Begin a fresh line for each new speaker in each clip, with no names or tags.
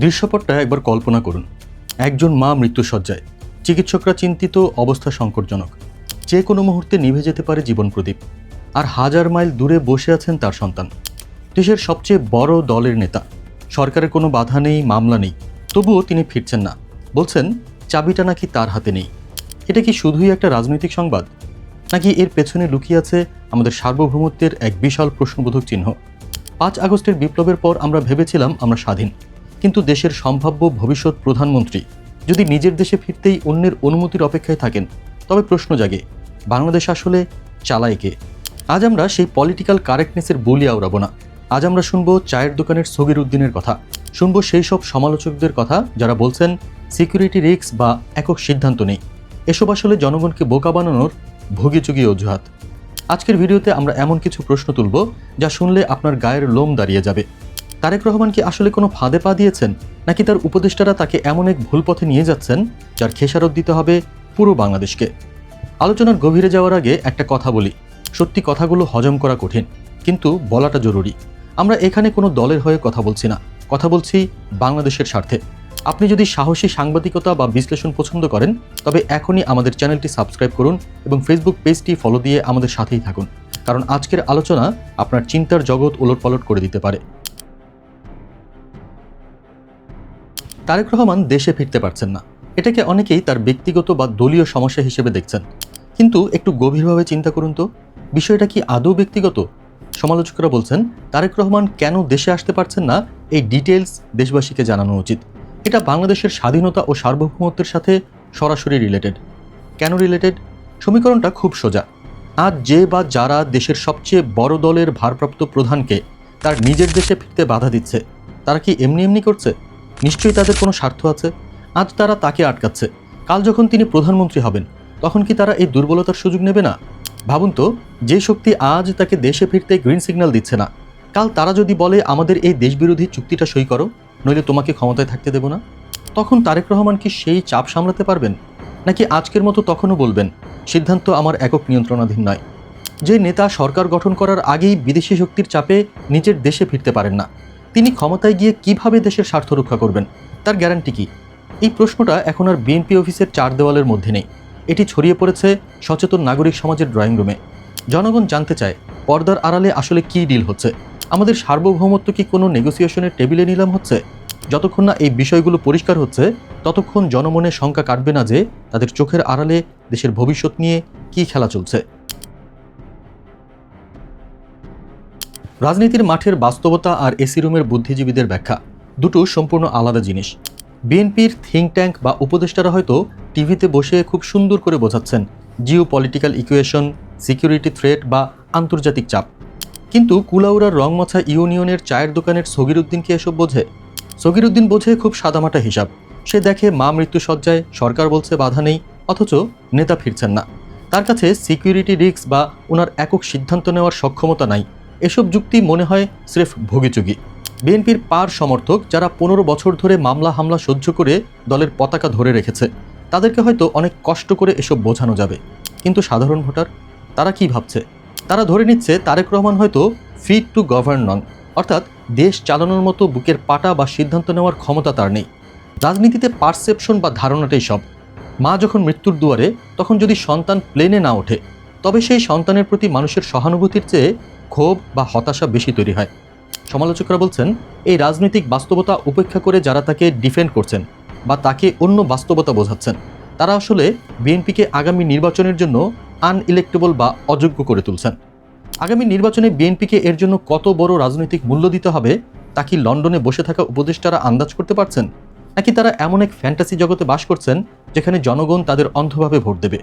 দৃশ্যপটটা একবার কল্পনা করুন। একজন মা মৃত্যুসজ্জায় চিকিৎসকরা চিন্তিত, অবস্থা সংকটজনক। যে কোনো মুহূর্তে নিভে যেতে পারে জীবন প্রদীপ। আর হাজার মাইল দূরে বসে আছেন তার সন্তান। দেশের সবচেয়ে বড় দলের নেতা। সরকারের কোনো বাধা নেই, মামলা নেই। তবুও তিনি ফিরছেন না। বলছেন, চাবিটা নাকি তার হাতে নেই। এটা কি শুধুই একটা রাজনৈতিক সংবাদ? নাকি এর পেছনে লুকিয়ে আছে আমাদের সার্বভৌমত্বের এক বিশাল প্রশ্নবোধক চিহ্ন? পাঁচ আগস্টের বিপ্লবের পর আমরা ভেবেছিলাম আমরা স্বাধীন। কিন্তু দেশের সম্ভাব্য ভবিষ্যৎ প্রধানমন্ত্রী যদি নিজের দেশে ফিরতেই অন্যের অনুমতির অপেক্ষায় থাকেন, তবে প্রশ্ন জাগে, বাংলাদেশ আসলে চালায় কে? আজ আমরা সেই পলিটিক্যাল কারেক্টনেসের বলি আওড়াবো না। আজ আমরা শুনব চায়ের দোকানের সগির উদ্দিনের কথা। শুনব সেই সব সমালোচকদের কথা যারা বলছেন সিকিউরিটি রিস্ক বা একক সিদ্ধান্ত নেই। এসব আসলে জনগণকে বোকা বানানোর ভুগিচুগি অজুহাত। আজকের ভিডিওতে আমরা এমন কিছু প্রশ্ন তুলব যা শুনলে আপনার গায়ের লোম দাঁড়িয়ে যাবে। তারেক রহমান কি আসলে কোনো ফাঁদে পা দিয়েছেন? নাকি তার উপদেষ্টারা তাকে এমন এক ভুল পথে নিয়ে যাচ্ছেন, যার খেসারত দিতে হবে পুরো বাংলাদেশকে? আলোচনার গভীরে যাওয়ার আগে একটা কথা বলি। সত্যি কথাগুলো হজম করা কঠিন, কিন্তু বলাটা জরুরি। আমরা এখানে কোনো দলের হয়ে কথা বলছি না। কথা বলছি বাংলাদেশের স্বার্থে। আপনি যদি সাহসী সাংবাদিকতা বা বিশ্লেষণ পছন্দ করেন, তবে এখনই আমাদের চ্যানেলটি সাবস্ক্রাইব করুন এবং ফেসবুক পেজটি ফলো দিয়ে আমাদের সাথেই থাকুন। কারণ আজকের আলোচনা আপনার চিন্তার জগৎ ওলটপালট করে দিতে পারে। তারেক রহমান দেশে ফিরতে পারছেন না। এটাকে অনেকেই তার ব্যক্তিগত বা দলীয় সমস্যা হিসেবে দেখছেন। কিন্তু একটু গভীরভাবে চিন্তা করুন তো, বিষয়টা কি আদৌ ব্যক্তিগত? সমালোচকরা বলছেন, তারেক রহমান কেন দেশে আসতে পারছেন না? এই ডিটেলস দেশবাসীকে জানানো উচিত। এটা বাংলাদেশের স্বাধীনতা ও সার্বভৌমত্বের সাথে সরাসরি রিলেটেড কেন রিলেটেড সমীকরণটা খুব সোজা। আজ যে বা যারা দেশের সবচেয়ে বড় দলের ভারপ্রাপ্ত প্রধানকে তার নিজের দেশে ফিরতে বাধা দিচ্ছে, তারা কি এমনি এমনি করছে? নিশ্চয়ই তাদের কোনো স্বার্থ আছে? আজ তারা তাকে আটকাচ্ছে। কাল যখন তিনি প্রধানমন্ত্রী হবেন, তখন কি তারা এই দুর্বলতার সুযোগ নেবে না? ভাবুন তো, যে শক্তি আজ তাকে দেশে ফিরতে গ্রিন সিগন্যাল দিচ্ছে না। কাল তারা যদি বলে, আমাদের এই দেশবিরোধী চুক্তিটা সই করো, নইলে তোমাকে ক্ষমতায় থাকতে দেব না? তখন তারেক রহমান কি সেই চাপ সামলাতে পারবেন? নাকি আজকের মতো তখনও বলবেন, সিদ্ধান্ত আমার একক নিয়ন্ত্রণাধীন নয় যে নেতা সরকার গঠন করার আগেই বিদেশি শক্তির চাপে নিজের দেশে ফিরতে পারেন না। তিনি ক্ষমতায় গিয়ে কীভাবে দেশের স্বার্থ রক্ষা করবেন? তার গ্যারান্টি কি? এই প্রশ্নটা এখন আর বিএনপি অফিসের চার দেওয়ালের মধ্যে নেই। এটি ছড়িয়ে পড়েছে সচেতন নাগরিক সমাজের ড্রয়িং রুমে। জনগণ জানতে চায়, পর্দার আড়ালে আসলে কী ডিল হচ্ছে? আমাদের সার্বভৌমত্ব কি কোনো নেগোসিয়েশনের টেবিলে নিলাম হচ্ছে? যতক্ষণ না এই বিষয়গুলো পরিষ্কার হচ্ছে, ততক্ষণ জনমনের শঙ্কা কাটবে না যে তাদের চোখের আড়ালে দেশের ভবিষ্যৎ নিয়ে কী খেলা চলছে। রাজনীতির মাঠের বাস্তবতা আর এসি রুমের বুদ্ধিজীবীদের ব্যাখ্যা। দুটো সম্পূর্ণ আলাদা জিনিস। বিএনপির থিঙ্ক ট্যাঙ্ক বা উপদেষ্টারা হয়তো টিভিতে বসে খুব সুন্দর করে বোঝাচ্ছেন geo political equation security threat বা আন্তর্জাতিক চাপ। কিন্তু কুলাউড়ার রংমাছা ইউনিয়নের চায়ের দোকানের সগিরুদ্দিন কি এসব বোঝে? সগিরুদ্দিন বোঝে খুব সাদামাটা হিসাব। সে দেখে মা মৃত্যুসজ্জায় সরকার বলছে বাধা নেই, অথচ নেতা ফিরছেন না। তার কাছে সিকিউরিটি রিস্ক বা ওনার একক সিদ্ধান্ত নেওয়ার সক্ষমতা নাই। এসব যুক্তি মনে হয় স্রেফ ভোগিচুগি। বিএনপির পার সমর্থক যারা পনেরো বছর ধরে মামলা হামলা সহ্য করে দলের পতাকা ধরে রেখেছে, তাদেরকে হয়তো অনেক কষ্ট করে এসব বোঝানো যাবে। কিন্তু সাধারণ ভোটার, তারা কি ভাবছে? তারা ধরে নিচ্ছে তারেক রহমান হয়তো ফিট টু গভর্ন নন, অর্থাৎ দেশ চালানোর মতো বুকের পাটা বা সিদ্ধান্ত নেওয়ার ক্ষমতা তার নেই। রাজনীতিতে পারসেপশন বা ধারণাটাই সব। মা যখন মৃত্যুর দুয়ারে, তখন যদি সন্তান প্লেনে না ওঠে, তবে সেই সন্তানের প্রতি মানুষের সহানুভূতির চেয়ে ক্ষোভ বা হতাশা বেশি তৈরি হয়। সমালোচকরা বলছেন, এই রাজনৈতিক বাস্তবতা উপেক্ষা করে যারা তাকে ডিফেন্ড করছেন বা তাকে অন্য বাস্তবতা বোঝাচ্ছেন, তারা আসলে বিএনপিকে আগামী নির্বাচনের জন্য আনইলেক্টেবল বা অযোগ্য করে তুলছেন। আগামী নির্বাচনে বিএনপিকে এর জন্য কত বড় রাজনৈতিক মূল্য দিতে হবে, তা কি লন্ডনে বসে থাকা উপদেষ্টারা আন্দাজ করতে পারছেন? নাকি তারা এমন এক ফ্যান্টাসি জগতে বাস করছেন, যেখানে জনগণ তাদের অন্ধভাবে ভোট দেবে?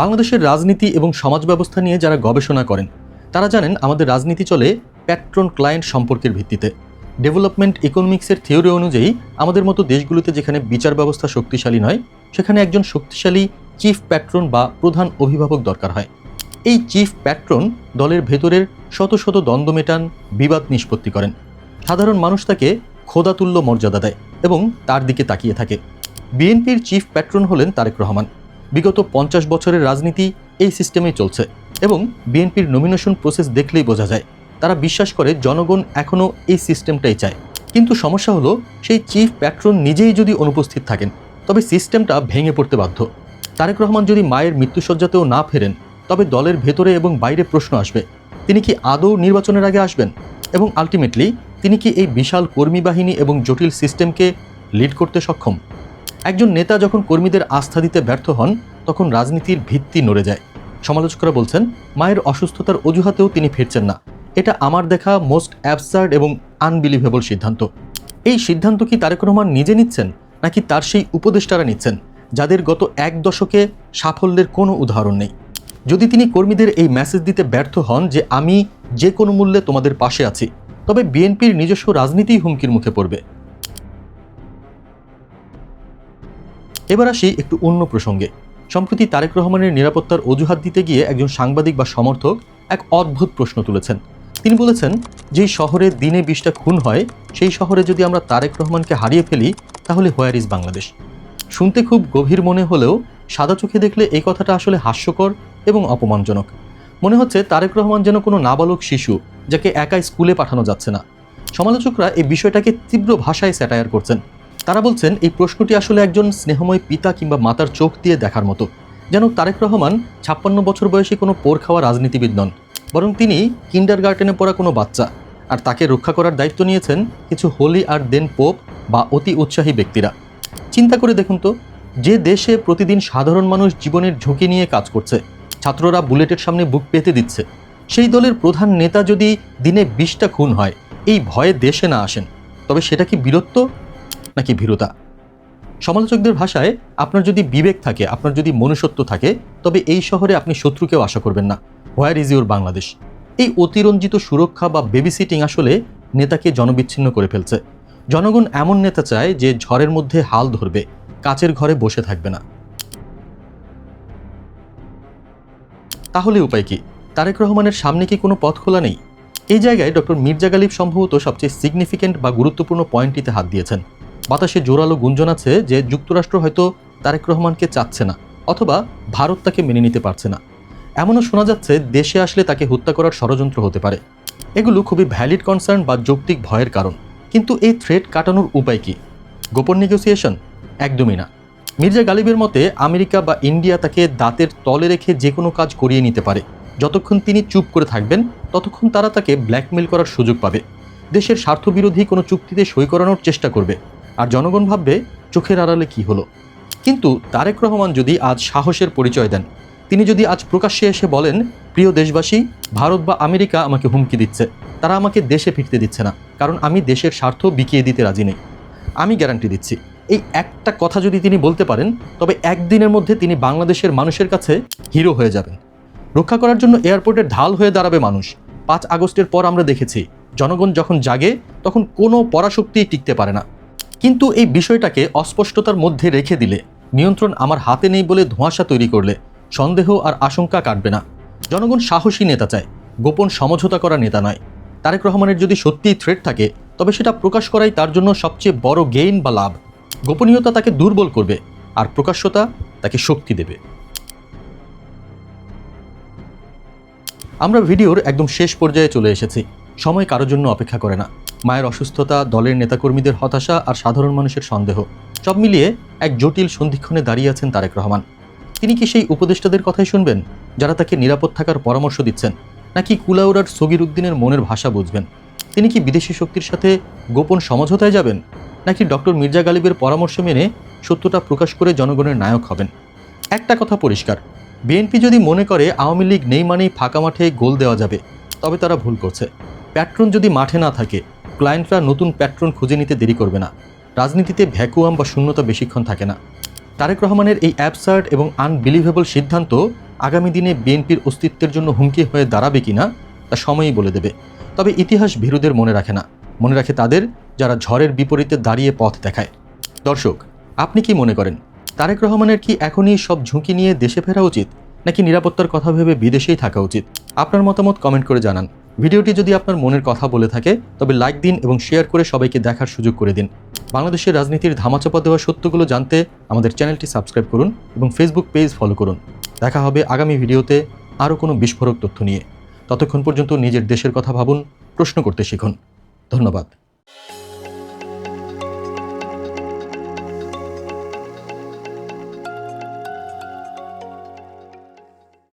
বাংলাদেশের রাজনীতি এবং সমাজ ব্যবস্থা নিয়ে যারা গবেষণা করেন, তারা জানেন আমাদের রাজনীতি চলে প্যাট্রন ক্লায়েন্ট সম্পর্কের ভিত্তিতে। ডেভেলপমেন্ট ইকোনমিক্সের থিওরি অনুযায়ী আমাদের মতো দেশগুলোতে যেখানে বিচার ব্যবস্থা শক্তিশালী নয়, সেখানে একজন শক্তিশালী চিফ প্যাট্রন বা প্রধান অভিভাবক দরকার হয়। এই চিফ প্যাট্রন দলের ভেতরের শত শত দ্বন্দ্ব মেটান, বিবাদ নিষ্পত্তি করেন। সাধারণ মানুষ তাকে খোদাতুল্য মর্যাদা দেয় এবং তার দিকে তাকিয়ে থাকে। বিএনপির চিফ প্যাট্রন হলেন তারেক রহমান। বিগত পঞ্চাশ বছরের রাজনীতি এই সিস্টেমেই চলছে এবং বিএনপির নমিনেশন প্রসেস দেখলেই বোঝা যায়। তারা বিশ্বাস করে জনগণ এখনও এই সিস্টেমটাই চায়। কিন্তু সমস্যা হলো, সেই চিফ প্যাট্রন নিজেই যদি অনুপস্থিত থাকেন, তবে সিস্টেমটা ভেঙে পড়তে বাধ্য। তারেক রহমান যদি মায়ের মৃত্যুসজ্জাতেও না ফেরেন, তবে দলের ভেতরে এবং বাইরে প্রশ্ন আসবে, তিনি কি আদৌ নির্বাচনের আগে আসবেন? এবং আলটিমেটলি তিনি কি এই বিশাল কর্মী বাহিনী এবং জটিল সিস্টেমকে লিড করতে সক্ষম? একজন নেতা যখন কর্মীদের আস্থা দিতে ব্যর্থ হন, তখন রাজনীতির ভিত্তি নড়ে যায়। সমালোচকরা বলছেন, মায়ের অসুস্থতার অজুহাতেও তিনি ফিরছেন না। এটা আমার দেখা মোস্ট অ্যাবসার্ড এবং আনবিলিভেবল সিদ্ধান্ত। এই সিদ্ধান্ত কি তারেক রহমান নিজে নিচ্ছেন, নাকি তার সেই উপদেষ্টারা নিচ্ছেন, যাদের গত এক দশকে সাফল্যের কোনো উদাহরণ নেই? যদি তিনি কর্মীদের এই মেসেজ দিতে ব্যর্থ হন যে আমি যে কোনো মূল্যে তোমাদের পাশে আছি, তবে বিএনপির নিজস্ব রাজনীতিই হুমকির মুখে পড়বে। এবার আসি একটু অন্য প্রসঙ্গে। সম্প্রতি তারেক রহমানের নিরাপত্তার অজুহাত দিতে গিয়ে একজন সাংবাদিক বা সমর্থক এক অদ্ভুত প্রশ্ন তুলেছেন। তিনি বলেছেন, যেই শহরে দিনে বিশটা খুন হয়, সেই শহরে যদি আমরা তারেক রহমানকে হারিয়ে ফেলি, তাহলে হোয়ার ইজ বাংলাদেশ? শুনতে খুব গভীর মনে হলেও সাদা চোখে দেখলে এই কথাটা আসলে হাস্যকর এবং অপমানজনক। মনে হচ্ছে তারেক রহমান যেন কোনো নাবালক শিশু, যাকে একা স্কুলে পাঠানো যাচ্ছে না। সমালোচকরা এই বিষয়টাকে তীব্র ভাষায় স্যাটায়ার করছেন। তারা বলছেন, এই প্রশ্নটি আসলে একজন স্নেহময় পিতা কিংবা মাতার চোখ দিয়ে দেখার মতো। যেন তারেক রহমান ছাপ্পান্ন বছর বয়সী কোনো পোর খাওয়া রাজনীতিবিদ নন, বরং তিনি কিন্ডার গার্ডেনে পড়া কোনো বাচ্চা, আর তাকে রক্ষা করার দায়িত্ব নিয়েছেন কিছু হোলি আর দেন পোপ বা অতি উৎসাহী ব্যক্তিরা। চিন্তা করে দেখুন তো, যে দেশে প্রতিদিন সাধারণ মানুষ জীবনের ঝুঁকি নিয়ে কাজ করছে, ছাত্ররা বুলেটের সামনে বুক পেতে দিচ্ছে, সেই দলের প্রধান নেতা যদি দিনে বিশটা খুন হয়, এই ভয়ে দেশে না আসেন, তবে সেটা কি বীরত্ব? নাকি ভীরুতা? সমালোচকদের ভাষায় আপনার যদি বিবেক থাকে, আপনার যদি মনুষ্যত্ব থাকে, তবে এই শহরে আপনি শত্রুকেও আশা করবেন না। Where is your Bangladesh? এই অতিরঞ্জিত সুরক্ষা বা বেবিসিটিং আসলে নেতাকে জনবিচ্ছিন্ন করে ফেলছে। জনগণ এমন নেতা চায় যে ঝড়ের মধ্যে হাল ধরবে, কাচের ঘরে বসে থাকবে না। তাহলে উপায় কি? তারেক রহমানের সামনে কি কোনো পথ খোলা নেই? এই জায়গায় ডক্টর মির্জা গালিব সম্ভবত সবচেয়ে সিগনিফিক্যান্ট বা গুরুত্বপূর্ণ পয়েন্টটিতে হাত দিয়েছেন। বাতাসে জোরালো গুঞ্জন আছে যে যুক্তরাষ্ট্র হয়তো তারেক রহমানকে চাচ্ছে না, অথবা ভারত তাকে মেনে নিতে পারছে না। এমনও শোনা যাচ্ছে দেশে আসলে তাকে হত্যা করার ষড়যন্ত্র হতে পারে। এগুলো খুবই ভ্যালিড কনসার্ন বা যৌক্তিক ভয়ের কারণ। কিন্তু এই থ্রেট কাটানোর উপায় কি? গোপন নেগোসিয়েশন একদমই না। মির্জা গালিবের মতে, আমেরিকা বা ইন্ডিয়া তাকে দাঁতের তলে রেখে যে কোনো কাজ করিয়ে নিতে পারে। যতক্ষণ তিনি চুপ করে থাকবেন, ততক্ষণ তারা তাকে ব্ল্যাকমেল করার সুযোগ পাবে। দেশের স্বার্থবিরোধী কোনো চুক্তিতে সই করানোর চেষ্টা করবে। আর জনগণ ভাববে, চোখের আড়ালে কি হলো? কিন্তু তারেক রহমান যদি আজ সাহসের পরিচয় দেন, তিনি যদি আজ প্রকাশ্যে এসে বলেন, প্রিয় দেশবাসী, ভারত বা আমেরিকা আমাকে হুমকি দিচ্ছে। তারা আমাকে দেশে ফিরতে দিচ্ছে না, কারণ আমি দেশের স্বার্থ বিকিয়ে দিতে রাজি নেই। আমি গ্যারান্টি দিচ্ছি। এই একটা কথা যদি তিনি বলতে পারেন, তবে একদিনের মধ্যে তিনি বাংলাদেশের মানুষের কাছে হিরো হয়ে যাবেন। রক্ষা করার জন্য এয়ারপোর্টের ঢাল হয়ে দাঁড়াবে মানুষ। পাঁচ আগস্টের পর আমরা দেখেছি, জনগণ যখন জাগে, তখন কোনো পরাশক্তি টিকতে পারে না। কিন্তু এই বিষয়টাকে অস্পষ্টতার মধ্যে রেখে দিলে নিয়ন্ত্রণ আমার হাতে নেই বলে ধোঁয়াশা তৈরি করলে সন্দেহ আর আশঙ্কা কাটবে না। জনগণ সাহসী নেতা চায়, গোপন সমঝোতা করা নেতা নয়। তারেক রহমানের যদি সত্যিই থ্রেট থাকে, তবে সেটা প্রকাশ করাই তার জন্য সবচেয়ে বড় গেইন বা লাভ। গোপনীয়তা তাকে দুর্বল করবে আর প্রকাশ্যতা তাকে শক্তি দেবে। আমরা ভিডিওর একদম শেষ পর্যায়ে চলে এসেছি। সময় কারোর জন্য অপেক্ষা করে না। মায়ের অসুস্থতা, দলের নেতাকর্মীদের হতাশা আর সাধারণ মানুষের সন্দেহ, সব মিলিয়ে এক জটিল সন্ধিক্ষণে দাঁড়িয়ে আছেন তারেক রহমান। তিনি কি সেই উপদেষ্টাদের কথাই শুনবেন, যারা তাকে নিরাপদ থাকার পরামর্শ দিচ্ছেন, নাকি কুলাউড়ার সগির উদ্দিনের মনের ভাষা বুঝবেন? তিনি কি বিদেশি শক্তির সাথে গোপন সমঝোতায় যাবেন, নাকি ডক্টর মির্জা গালিবের পরামর্শ মেনে সত্যটা প্রকাশ করে জনগণের নায়ক হবেন? একটা কথা পরিষ্কার, বিএনপি যদি মনে করে আওয়ামী লীগ নেই মানেই ফাঁকা মাঠে গোল দেওয়া যাবে, তবে তারা ভুল করছে। প্যাট্রন যদি মাঠে না থাকে ক্লায়েন্টরা নতুন প্যাট্রন খুঁজে নিতে দেরি করবে না। রাজনীতিতে ভ্যাকুয়াম বা শূন্যতা বেশিক্ষণ থাকে না। তারেক রহমানের এই অ্যাবসার্ড এবং আনবিলিভেবল সিদ্ধান্ত আগামী দিনে বিএনপির অস্তিত্বের জন্য হুমকি হয়ে দাঁড়াবে কিনা তা সময়ই বলে দেবে। তবে ইতিহাস ভীরুদের মনে রাখে না। মনে রাখে তাদের যারা ঝড়ের বিপরীতে দাঁড়িয়ে পথ দেখায়। দর্শক, আপনি কি মনে করেন, তারেক রহমানের কি এখনই সব ঝুঁকি নিয়ে দেশে ফেরা উচিত, নাকি নিরাপত্তার কথা ভেবে বিদেশেই থাকা উচিত? আপনার মতামত কমেন্ট করে জানান। ভিডিওটি যদি আপনার মনের কথা বলে থাকে, তবে লাইক দিন এবং শেয়ার করে সবাইকে দেখার সুযোগ করে দিন। বাংলাদেশের রাজনীতির ধামাচাপা দেওয়া সত্যগুলো জানতে আমাদের চ্যানেলটি সাবস্ক্রাইব করুন এবং ফেসবুক পেজ ফলো করুন। দেখা হবে আগামী ভিডিওতে আরও কোনো বিস্ফোরক তথ্য নিয়ে। ততক্ষণ পর্যন্ত নিজের দেশের কথা ভাবুন, প্রশ্ন করতে শিখুন। ধন্যবাদ।